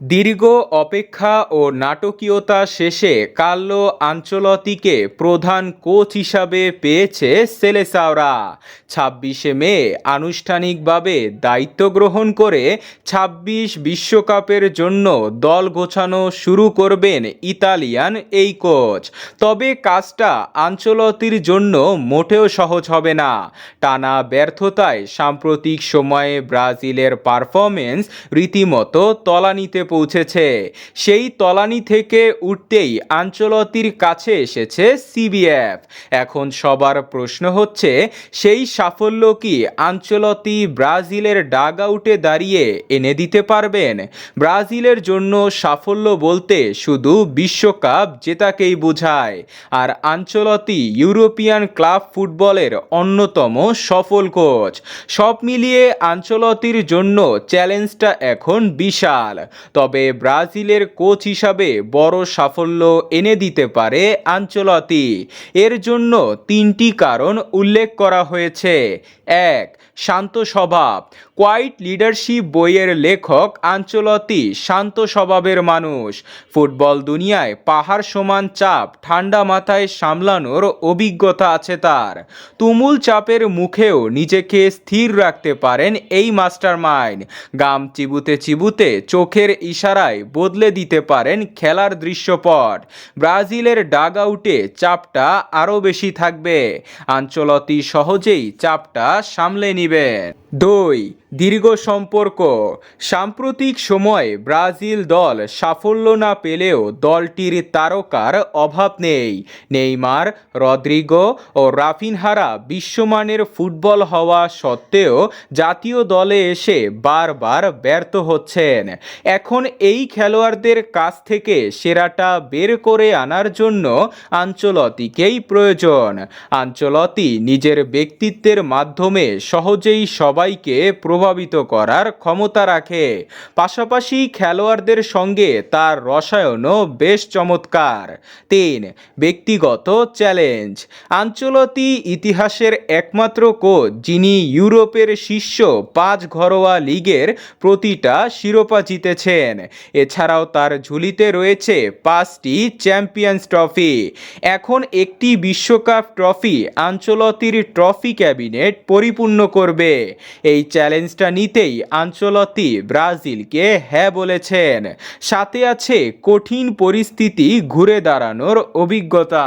দীর্ঘ অপেক্ষা ও নাটকীয়তা শেষে কার্লো আঞ্চলতিকে প্রধান কোচ হিসাবে পেয়েছে সেলেসাওরা। ছাব্বিশে মে আনুষ্ঠানিকভাবে দায়িত্ব গ্রহণ করে ছাব্বিশ বিশ্বকাপের জন্য দল গোছানো শুরু করবেন ইতালিয়ান এই কোচ। তবে কাজটা আঞ্চলতির জন্য মোটেও সহজ হবে না। টানা ব্যর্থতায় সাম্প্রতিক সময়ে ব্রাজিলের পারফরমেন্স রীতিমতো তলানিতে পৌঁছেছে। সেই তলানি থেকে উঠতেই আঞ্চলতির কাছে এসেছে সিবিএফ। এখন সবার প্রশ্ন হচ্ছে, সেই সাফল্য কি আঞ্চলতি ব্রাজিলের ডাগ আউটে দাঁড়িয়ে এনে দিতে পারবেন? ব্রাজিলের জন্য সাফল্য বলতে শুধু বিশ্বকাপ জেতাকেই বোঝায়, আর আঞ্চলতি ইউরোপিয়ান ক্লাব ফুটবলের অন্যতম সফল কোচ। সব মিলিয়ে আঞ্চলতির জন্য চ্যালেঞ্জটা এখন বিশাল। তবে ব্রাজিলের কোচ হিসাবে বড় সাফল্য এনে দিতে পারে আঞ্চলতি। এর জন্য তিনটি কারণ উল্লেখ করা হয়েছে। এক, শান্ত স্বভাব। কোয়াইট লিডারশিপ বইয়ের লেখক আঞ্চলতি শান্ত স্বভাবের মানুষ। ফুটবল দুনিয়ায় পাহাড় সমান চাপ, ঠান্ডা মাথায় সামলানোর অভিজ্ঞতা আছে তার। তুমুল চাপের মুখেও নিজেকে স্থির রাখতে পারেন এই মাস্টার মাইন্ড গাম চিবুতে চিবুতে চোখের ইশারায় বদলে দিতে পারেন খেলার দৃশ্যপট। ব্রাজিলের ডাগ আউটে চাপটা আরও বেশি থাকবে। আঞ্চলতি সহজেই চাপটা সামলে নিবেন। দুই, দীর্ঘ সম্পর্ক। সাম্প্রতিক সময়ে ব্রাজিল দল সাফল্য না পেলেও দলটির তারকার অভাব নেই। নেইমার, রদ্রিগো ও রাফিনহারা বিশ্বমানের ফুটবল হওয়া সত্ত্বেও জাতীয় দলে এসে বারবার ব্যর্থ হচ্ছেন। এখন এই খেলোয়াড়দের কাছ থেকে সেরাটা বের করে আনার জন্য আঞ্চলতিকেই প্রয়োজন। আঞ্চলতি নিজের ব্যক্তিত্বের মাধ্যমে সহজেই সবাইকে প্রভাবিত করার ক্ষমতা রাখে। পাশাপাশি খেলোয়াড়দের সঙ্গে তার রসায়নও বেশ চমৎকার। তিন, ব্যক্তিগত চ্যালেঞ্জ। আঞ্চলতি ইতিহাসের একমাত্র কোচ, যিনি ইউরোপের শীর্ষ পাঁচ ঘরোয়া লিগের প্রতিটা শিরোপা জিতেছেন। এছাড়াও তার ঝুলিতে রয়েছে পাঁচটি চ্যাম্পিয়ন্স ট্রফি। এখন একটি বিশ্বকাপ ট্রফি আঞ্চলতির ট্রফি ক্যাবিনেট পরিপূর্ণ করবে। এই চ্যালেঞ্জটা নিতেই আঞ্চলতি ব্রাজিলকে হ্যাঁ বলেছেন। সাথে আছে কঠিন পরিস্থিতি ঘুরে দাঁড়ানোর অভিজ্ঞতা।